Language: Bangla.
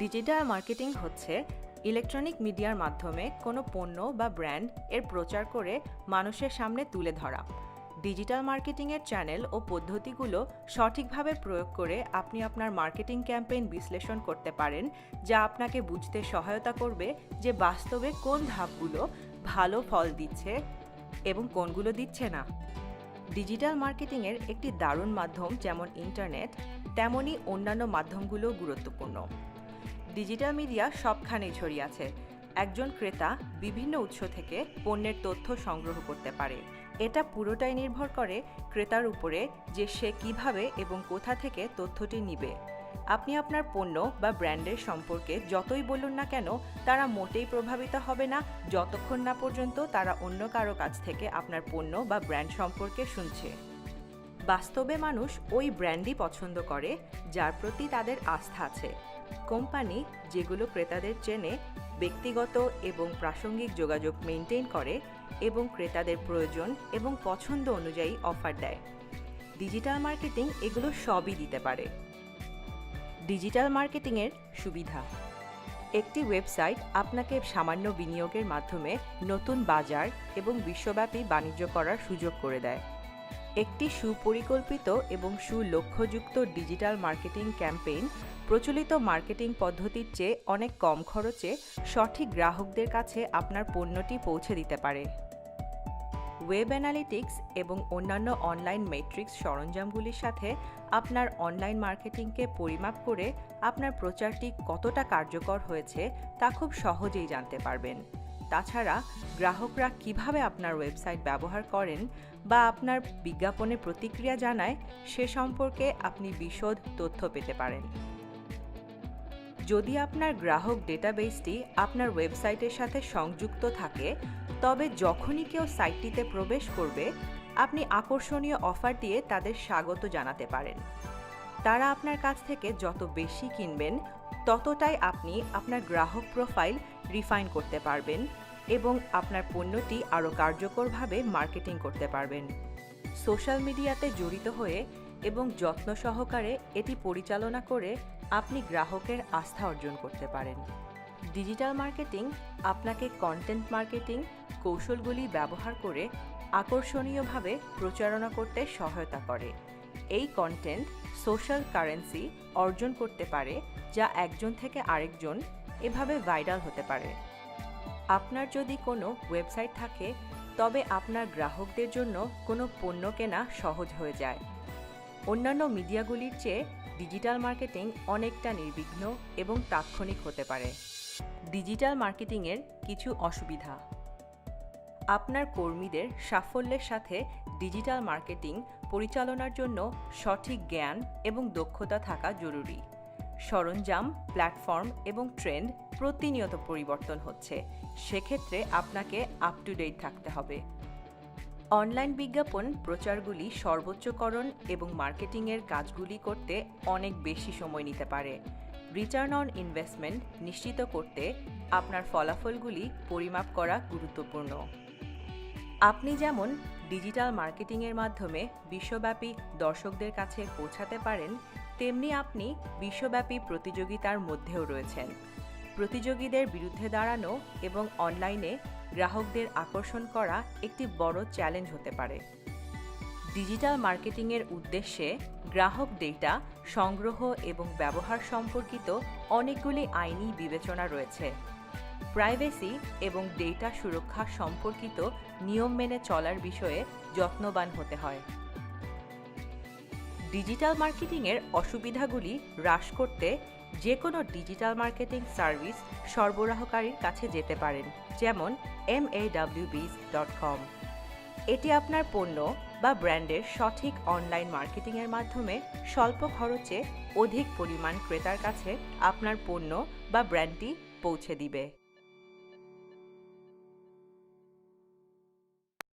ডিজিটাল মার্কেটিং হচ্ছে ইলেকট্রনিক মিডিয়ার মাধ্যমে কোনো পণ্য বা ব্র্যান্ড এর প্রচার করে মানুষের সামনে তুলে ধরা। ডিজিটাল মার্কেটিংয়ের চ্যানেল ও পদ্ধতিগুলো সঠিকভাবে প্রয়োগ করে আপনি আপনার মার্কেটিং ক্যাম্পেইন বিশ্লেষণ করতে পারেন, যা আপনাকে বুঝতে সহায়তা করবে যে বাস্তবে কোন ধাপগুলো ভালো ফল দিচ্ছে এবং কোনগুলো দিচ্ছে না। ডিজিটাল মার্কেটিংয়ের একটি দারুণ মাধ্যম যেমন ইন্টারনেট তেমনই অন্যান্য মাধ্যমগুলো গুরুত্বপূর্ণ। ডিজিটাল মিডিয়া সবখানেই ছড়িয়ে আছে। একজন ক্রেতা বিভিন্ন উৎস থেকে পণ্যের তথ্য সংগ্রহ করতে পারে। এটা পুরোটাই নির্ভর করে ক্রেতার উপরে যে সে কীভাবে এবং কোথা থেকে তথ্যটি নিবে। আপনি আপনার পণ্য বা ব্র্যান্ডের সম্পর্কে যতই বলুন না কেন, তারা মোটেই প্রভাবিত হবে না যতক্ষণ না পর্যন্ত তারা অন্য কারও কাছ থেকে আপনার পণ্য বা ব্র্যান্ড সম্পর্কে শুনছে। বাস্তবে মানুষ ওই ব্র্যান্ডই পছন্দ করে, যার প্রতি তাদের আস্থা আছে। কোম্পানি, যেগুলো ক্রেতাদের চেনে, ব্যক্তিগত এবং প্রাসঙ্গিক যোগাযোগ মেনটেন করে এবং ক্রেতাদের প্রয়োজন এবং পছন্দ অনুযায়ী অফার দেয়। ডিজিটাল মার্কেটিং এগুলো সবই দিতে পারে। ডিজিটাল মার্কেটিংয়ের সুবিধা। একটি ওয়েবসাইট আপনাকে সামান্য বিনিয়োগের মাধ্যমে নতুন বাজার এবং বিশ্বব্যাপী বাণিজ্য করার সুযোগ করে দেয়। একটি সুপরিকল্পিত এবং সুলক্ষ্যযুক্ত ডিজিটাল মার্কেটিং ক্যাম্পেইন প্রচলিত মার্কেটিং পদ্ধতির চেয়ে অনেক কম খরচে সঠিক গ্রাহকদের কাছে আপনার পণ্যটি পৌঁছে দিতে পারে। ওয়েব অ্যানালিটিক্স এবং অন্যান্য অনলাইন মেট্রিক্স সরঞ্জামগুলির সাথে আপনার অনলাইন মার্কেটিংকে পরিমাপ করে আপনার প্রচারটি কতটা কার্যকর হয়েছে তা খুব সহজেই জানতে পারবেন। তাছাড়া গ্রাহকরা কীভাবে আপনার ওয়েবসাইট ব্যবহার করেন বা আপনার বিজ্ঞাপনে প্রতিক্রিয়া জানায়, সে সম্পর্কে আপনি বিশদ তথ্য পেতে পারেন। যদি আপনার গ্রাহক ডেটাবেসটি আপনার ওয়েবসাইটের সাথে সংযুক্ত থাকে, তবে যখনই কেউ সাইটটিতে প্রবেশ করবে, আপনি আকর্ষণীয় অফার দিয়ে তাদের স্বাগত জানাতে পারেন। তারা আপনার কাছ থেকে যত বেশি কিনবেন ততটাই আপনি আপনার গ্রাহক প্রোফাইল রিফাইন করতে পারবেন এবং আপনার পণ্যটি আরও কার্যকরভাবে মার্কেটিং করতে পারবেন। সোশ্যাল মিডিয়াতে জড়িত হয়ে এবং যত্ন সহকারে এটি পরিচালনা করে আপনি গ্রাহকের আস্থা অর্জন করতে পারেন। ডিজিটাল মার্কেটিং আপনাকে কন্টেন্ট মার্কেটিং কৌশলগুলি ব্যবহার করে আকর্ষণীয়ভাবে প্রচারণা করতে সহায়তা করে। এই কন্টেন্ট সোশ্যাল কারেন্সি অর্জন করতে পারে যা একজন থেকে আরেকজন এভাবে ভাইরাল হতে পারে। আপনার যদি কোনো ওয়েবসাইট থাকে, তবে আপনার গ্রাহকদের জন্য কোনো পণ্য কেনা সহজ হয়ে যায়। অন্যান্য মিডিয়াগুলির চেয়ে ডিজিটাল মার্কেটিং অনেকটা নির্বিঘ্ন এবং তাৎক্ষণিক হতে পারে। ডিজিটাল মার্কেটিংয়ের কিছু অসুবিধা। আপনার কর্মীদের সাফল্যের সাথে ডিজিটাল মার্কেটিং পরিচালনার জন্য সঠিক জ্ঞান এবং দক্ষতা থাকা জরুরি। সরঞ্জাম, প্ল্যাটফর্ম এবং ট্রেন্ড প্রতিনিয়ত পরিবর্তন হচ্ছে। সেক্ষেত্রে আপনাকে আপ টু ডেট থাকতে হবে। অনলাইন বিজ্ঞাপন প্রচারগুলি সর্বোচ্চকরণ এবং মার্কেটিংয়ের কাজগুলি করতে অনেক বেশি সময় নিতে পারে। রিটার্ন অন ইনভেস্টমেন্ট নিশ্চিত করতে আপনার ফলাফলগুলি পরিমাপ করা গুরুত্বপূর্ণ। আপনি যেমন ডিজিটাল মার্কেটিংয়ের মাধ্যমে বিশ্বব্যাপী দর্শকদের কাছে পৌঁছাতে পারেন, তেমনি আপনি বিশ্বব্যাপী প্রতিযোগিতার মধ্যেও রয়েছেন। প্রতিযোগীদের বিরুদ্ধে দাঁড়ানো এবং অনলাইনে গ্রাহকদের আকর্ষণ করা একটি বড় চ্যালেঞ্জ হতে পারে। ডিজিটাল মার্কেটিংয়ের উদ্দেশ্যে গ্রাহক ডেটা সংগ্রহ এবং ব্যবহার সম্পর্কিত অনেকগুলি আইনি বিবেচনা রয়েছে। প্রাইভেসি এবং ডেটা সুরক্ষা সম্পর্কিত নিয়ম মেনে চলার বিষয়ে যত্নবান হতে হয়। ডিজিটাল মার্কেটিংয়ের অসুবিধাগুলি হ্রাস করতে যে কোনো ডিজিটাল মার্কেটিং সার্ভিস সরবরাহকারীর কাছে যেতে পারেন, যেমন এম ডট কম এটি আপনার পণ্য বা ব্র্যান্ডের সঠিক অনলাইন মার্কেটিংয়ের মাধ্যমে স্বল্প খরচে অধিক পরিমাণ ক্রেতার কাছে আপনার পণ্য বা ব্র্যান্ডটি পৌঁছে দিবে।